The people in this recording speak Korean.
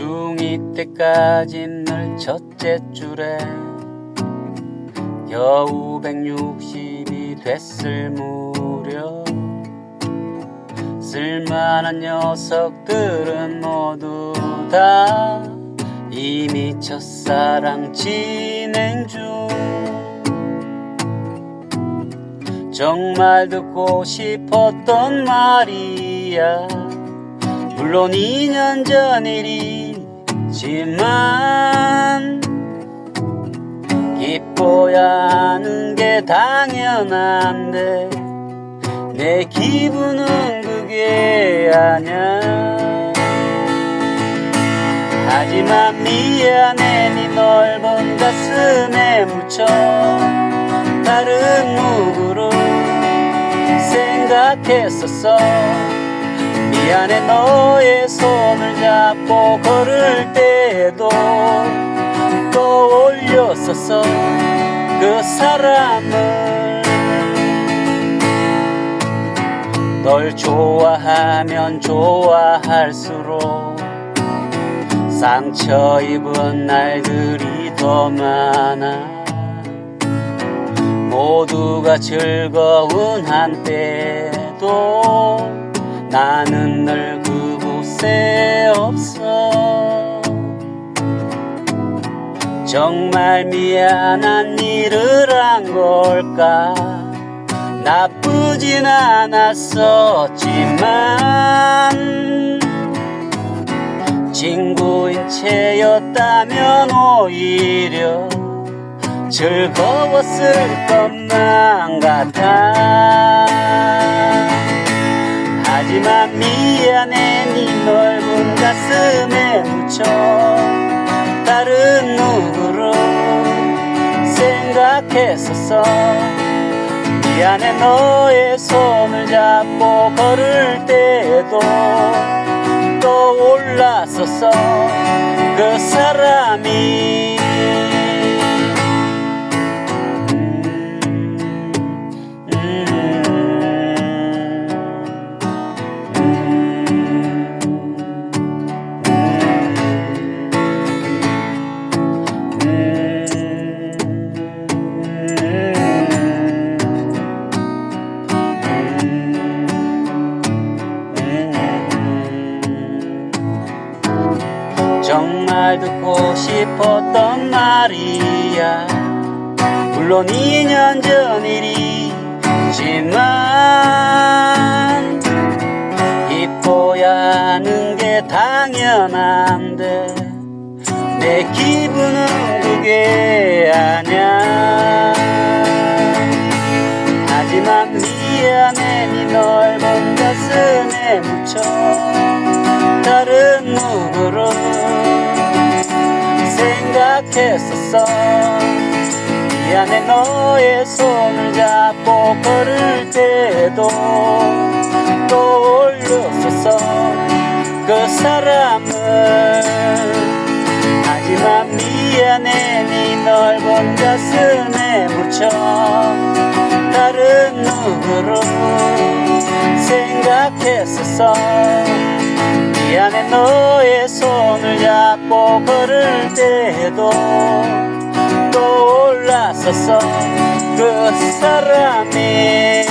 중2 때까진 늘 첫째 줄에 겨우 160이 됐을 무렵 쓸만한 녀석들은 모두 다 이미 첫사랑 진행 중. 정말 듣고 싶었던 말이야. 물론 2년 전 일이 지만 기뻐야 하는 게 당연한데 내 기분은 그게 아냐 하지만 미안해 네 넓은 가슴에 묻혀 다른 누구를 생각했었어 미안해 너의 손을 잡고 걸을 때에도 떠올렸었어 그 사람을. 널 좋아하면 좋아할수록 상처 입은 날들이 더 많아. 모두가 즐거운 한때도 나는 늘 그곳에 없어. 정말 미안한 일을 한 걸까? 나쁘진 않았었지만 친구인 채였다면 오히려 즐거웠을 것만 같아 가슴에 묻혀 다른 누구를 생각했었어. 미안해 너의 손을 잡고 걸을 때에도 떠올랐었어. 그 사람이 정말 듣고 싶었던 말이야. 물론 2년 전 일이지만 기뻐야 하는 게 당연한데 내 기분은 그게 아냐 하지만 미안해 네 넓은 가슴에 묻혀 다른 누구를 생각했었어. 미안해 너의 손을 잡고 걸을 때도 떠올렸었어. 그 사람을. 하지만 미안해 네 넓은 가슴에 묻혀. 다른 누구를 생각했었어. 미 안해 너의 손을 잡고 걸을 때에도 떠올랐었어 그 사람이